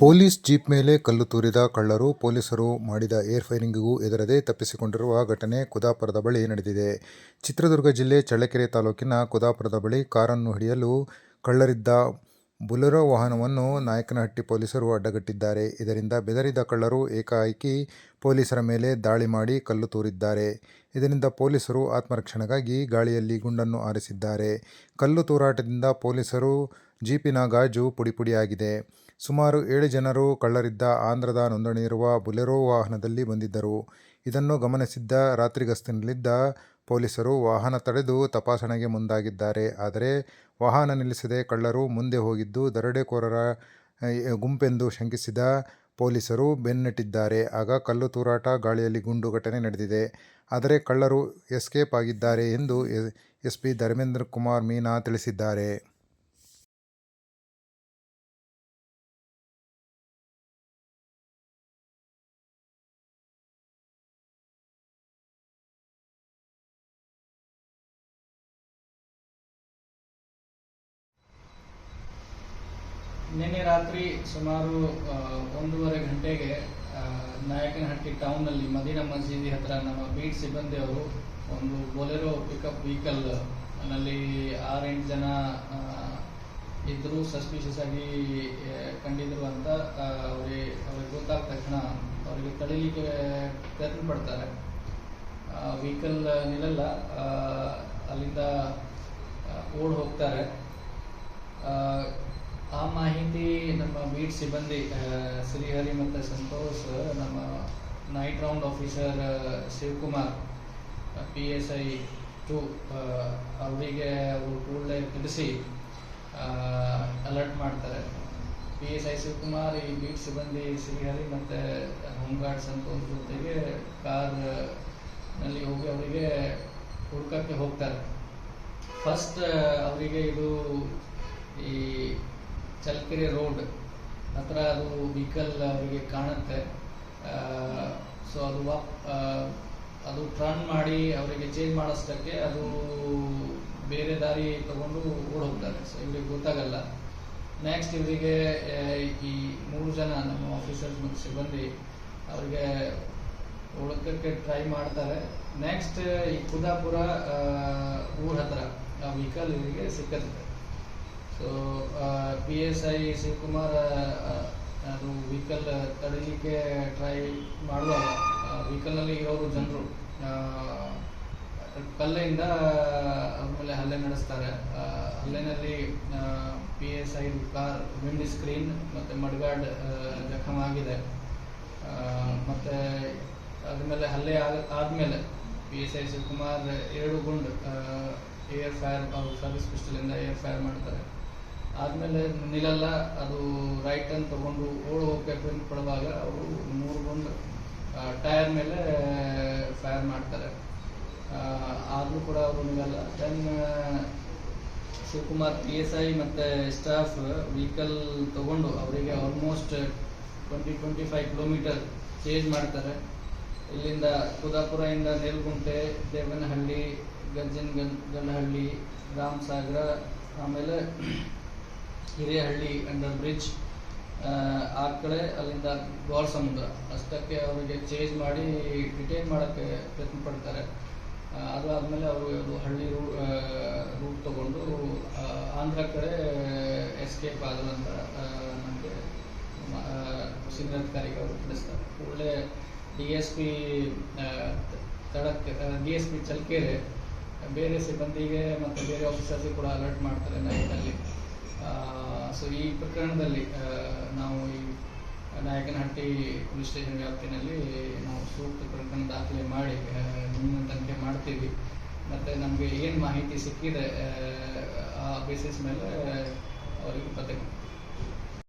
Police jeep ಮೇಲೆ ಕಲ್ಲು ತೂರಿದ ಕಳ್ಳರು ಪೊಲೀಸರು ಮಾಡಿದ ಏರ್ ಫೈರಿಂಗಿಗೂ ಎದುರದೇ ತಪ್ಪಿಸಿಕೊಂಡಿರುವ ಘಟನೆ ಕುದಾಪುರದ ಬಳಿ ನಡೆದಿದೆ. ಚಿತ್ರದುರ್ಗ ಜಿಲ್ಲೆ ಚಳ್ಳಕೆರೆ ತಾಲೂಕಿನ ಕುದಾಪುರದ ಬಳಿ ಕಾರನ್ನು ಹಿಡಿಯಲು ಕಳ್ಳರಿದ್ದ ಬುಲೆರೋ ವಾಹನವನ್ನು ನಾಯಕನಹಟ್ಟಿ ಪೊಲೀಸರು ಅಡ್ಡಗಟ್ಟಿದ್ದಾರೆ. ಇದರಿಂದ ಬೆದರಿದ ಕಳ್ಳರು ಏಕಾಏಕಿ ಪೊಲೀಸರ ಮೇಲೆ ದಾಳಿ ಮಾಡಿ ಕಲ್ಲು ತೂರಿದ್ದಾರೆ. ಇದರಿಂದ ಪೊಲೀಸರು ಆತ್ಮರಕ್ಷಣೆಗಾಗಿ ಗಾಳಿಯಲ್ಲಿ ಗುಂಡನ್ನು ಆರಿಸಿದ್ದಾರೆ ಕಲ್ಲು ತೂರಾಟದಿಂದ ಪೊಲೀಸರ ಜೀಪಿನ ಗಾಜು ಪುಡಿಪುಡಿಯಾಗಿದೆ. ಸುಮಾರು ಏಳು ಜನರು ಕಳ್ಳರಿದ್ದ ಆಂಧ್ರದ ನೋಂದಣಿಯಿರುವ ಬುಲೆರೋ ವಾಹನದಲ್ಲಿ ಬಂದಿದ್ದರು. ಇದನ್ನು ಗಮನಿಸಿದ್ದ ರಾತ್ರಿ ಗಸ್ತಿನಲ್ಲಿದ್ದ ಪೊಲೀಸರು ವಾಹನ ತಡೆದು ತಪಾಸಣೆಗೆ ಮುಂದಾಗಿದ್ದಾರೆ. ಆದರೆ ವಾಹನ ನಿಲ್ಲಿಸದೆ ಕಳ್ಳರು ಮುಂದೆ ಹೋಗಿದ್ದು ದರೋಡೆಕೋರರ ಗುಂಪೆಂದು ಶಂಕಿಸಿದ ಪೊಲೀಸರು ಬೆನ್ನಟ್ಟಿದ್ದಾರೆ. ಆಗ ಕಲ್ಲು ತೂರಾಟ, ಗಾಳಿಯಲ್ಲಿ ಗುಂಡು ಘಟನೆ ನಡೆದಿದೆ. ಆದರೆ ಕಳ್ಳರು ಎಸ್ಕೇಪ್ ಆಗಿದ್ದಾರೆ ಎಂದು ಎಸ್ಪಿ ಧರ್ಮೇಂದ್ರಕುಮಾರ್ ಮೀನಾ ತಿಳಿಸಿದ್ದಾರೆ. ನಿನ್ನೆ ರಾತ್ರಿ ಸುಮಾರು ಒಂದೂವರೆ ಗಂಟೆಗೆ ನಾಯಕನಹಟ್ಟಿ ಟೌನ್ನಲ್ಲಿ ಮದೀನಾ ಮಸೀದಿ ಹತ್ರ ನಮ್ಮ ಬೀಟ್ ಸಿಬ್ಬಂದಿಯವರು ಒಂದು ಬೊಲೆರೋ ಪಿಕಪ್ ವೆಹಿಕಲ್ನಲ್ಲಿ ಆರೆಂಟು ಜನ ಇದ್ದರೂ ಸಸ್ಪಿಷಿಯಸ್ ಆಗಿ ಕಂಡಿದ್ರು ಅಂತ ಅವರಿಗೆ ಅವ್ರಿಗೆ ಗೊತ್ತಾದ ತಕ್ಷಣ ಅವರಿಗೆ ತಡಿಲಿಕ್ಕೆ ಪ್ರಯತ್ನ ಪಡ್ತಾರೆ. ವೆಹಿಕಲ್ ನಿಲ್ಲಲ್ಲ ಅಲ್ಲಿಂದ ಓಡ್ ಹೋಗ್ತಾರೆ. ಆ, ಮಾಹಿತಿ ನಮ್ಮ ಬೀಟ್ ಸಿಬ್ಬಂದಿ ಶ್ರೀಹರಿ ಮತ್ತು ಸಂತೋಷ್ ನಮ್ಮ night round officer Shivakumar P S I to ಅವರಿಗೆ ಅವರು ಕೂಡಲೇ ತಿಳಿಸಿ ಅಲರ್ಟ್ ಮಾಡ್ತಾರೆ. ಪಿ ಎಸ್ ಐ ಶಿವಕುಮಾರ್ ಈ ಬೀಟ್ ಸಿಬ್ಬಂದಿ ಶ್ರೀಹರಿ ಮತ್ತು ಹೋಮ್ಗಾರ್ಡ್ ಸಂತೋಷ್ ಜೊತೆಗೆ ಕಾರ್ನಲ್ಲಿ ಹೋಗಿ ಅವರಿಗೆ ಹುಡ್ಕಕ್ಕೆ ಹೋಗ್ತಾರೆ. ಫಸ್ಟ್ ಅವರಿಗೆ ಇದು ಈ ಚಳ್ಳಕೆರೆ ರೋಡ್ ಹತ್ರ ಅದು ವೆಹಿಕಲ್ ಅವರಿಗೆ ಕಾಣುತ್ತೆ. ಸೊ ಅದು ಅದು ಟರ್ನ್ ಮಾಡಿ ಅವರಿಗೆ ಚೇಂಜ್ ಮಾಡಿಸ್ಲಿಕ್ಕೆ ಅದು ಬೇರೆ ದಾರಿ ತಗೊಂಡು ಓಡೋಗ್ತಾರೆ. ಸೊ ಇವರಿಗೆ ಗೊತ್ತಾಗಲ್ಲ. ನೆಕ್ಸ್ಟ್ ಇವರಿಗೆ ಈ ಮೂರು ಜನ ನಮ್ಮ ಆಫೀಸರ್ಸ್ ಮತ್ತು ಸಿಬ್ಬಂದಿ ಅವರಿಗೆ ಹುಡುಕಕ್ಕೆ ಟ್ರೈ ಮಾಡ್ತಾರೆ. ನೆಕ್ಸ್ಟ್ ಈ ಕುದಾಪುರ ಊರ್ ಹತ್ರ ಆ ವೆಹಿಕಲ್ ಇವರಿಗೆ ಸಿಕ್ಕತ್ತೆ. So P S I Shivakumar ಆ, ಅದು ವೆಹಿಕಲ್ ತಡೀಲಿಕ್ಕೆ ಟ್ರೈ ಮಾಡುವಾಗ ವೆಹಿಕಲ್ನಲ್ಲಿ ಇರೋರು ಜನರು ಕಲ್ಲೆಯಿಂದ ಅವ್ರ ಮೇಲೆ ಹಲ್ಲೆ ನಡೆಸ್ತಾರೆ. ಹಲ್ಲೆನಲ್ಲಿ P S I car windscreen ಮತ್ತು ಮಡ್ಗಾರ್ಡ್ ಜಖಮ್ ಆಗಿದೆ. ಮತ್ತು ಅದ್ರ ಮೇಲೆ ಹಲ್ಲೆ ಆದಮೇಲೆ ಪಿ ಎಸ್ ಐ ಶಿವಕುಮಾರ್ ಎರಡು ಗುಂಡು ಏರ್ ಫೈರ್ ಅವ್ರು ಸರ್ವಿಸ್ ಪಿಸ್ಟಲಿಂದ ಏರ್ ಫೈರ್ ಮಾಡ್ತಾರೆ. ಆದಮೇಲೆ ನಿಲ್ಲಲ್ಲ, ಅದು ರೈಟ್ ಅಂತ ತಗೊಂಡು ಓಡ್ ಹೋಗ್ಬೇಕು ಅಂತ ಪಡುವಾಗ ಅವರು ಮೂರು ಗುಂಡು ಟೈರ್ ಮೇಲೆ ಫೈರ್ ಮಾಡ್ತಾರೆ. ಆದರೂ ಕೂಡ ಅವರು ನಿಲ್ಲಲ್ಲ. Then Shivakumar P S I ಮತ್ತು ಸ್ಟಾಫ್ ವೆಹಿಕಲ್ ತಗೊಂಡು ಅವರಿಗೆ almost twenty twenty five kilometre change ಮಾಡ್ತಾರೆ. ಇಲ್ಲಿಂದ ಕುದಾಪುರದಿಂದ ನೇಲ್ಗುಂಟೆ, ದೇವನಹಳ್ಳಿ ಗಜ್ಜನ್ ಗನಹಳ್ಳಿ, ರಾಮಸಾಗರ, ಆಮೇಲೆ ಹಿರೇಹಳ್ಳಿ ಅಂಡರ್ ಬ್ರಿಡ್ಜ್ ಆ ಕಡೆ ಅಲ್ಲಿಂದ ಗೋಲ್ ಸಮುದ್ರ. ಅಷ್ಟಕ್ಕೆ ಅವರಿಗೆ ಚೇಂಜ್ ಮಾಡಿ ಡಿಟೈನ್ ಮಾಡೋಕ್ಕೆ ಪ್ರಯತ್ನ ಪಡ್ತಾರೆ. ಅದು ಆದಮೇಲೆ ಅವರು ಹಳ್ಳಿ ರೂ ರೂಟ್ ತಗೊಂಡು ಆಂಧ್ರ ಕಡೆ ಎಸ್ಕೇಪ್ ಆದರು ಅಂತ ನಮಗೆ ಸಿದ್ಧಾಧಿಕಾರಿಗೆ ಅವರು ತಿಳಿಸ್ತಾರೆ. ಒಳ್ಳೆ ಡಿ ಎಸ್ ಪಿ ತಡಕ್ಕೆ ಡಿ ಎಸ್ ಪಿ ಚಲ್ಕೆರೆ, ಬೇರೆ ಸಿಬ್ಬಂದಿಗೆ ಮತ್ತು ಬೇರೆ ಆಫೀಸರ್ಸಿಗೆ ಕೂಡ ಅಲರ್ಟ್ ಮಾಡ್ತಾರೆ ನೈಟಲ್ಲಿ ಸೊ ಈ ಪ್ರಕರಣದಲ್ಲಿ ನಾವು ಈ ನಾಯಕನಹಟ್ಟಿ ಪೊಲೀಸ್ ಸ್ಟೇಷನ್ ವ್ಯಾಪ್ತಿನಲ್ಲಿ ನಾವು ಸೂಕ್ತ ಪ್ರಕರಣ ದಾಖಲೆ ಮಾಡಿ ಮುಂದಿನ ತನಿಖೆ ಮಾಡ್ತೀವಿ. ಮತ್ತು ನಮಗೆ ಏನು ಮಾಹಿತಿ ಸಿಕ್ಕಿದೆ ಆ, ಆ ಬೇಸಿಸ್ ಮೇಲೆ ಅವರಿಗೆ ಪತ್ತೆ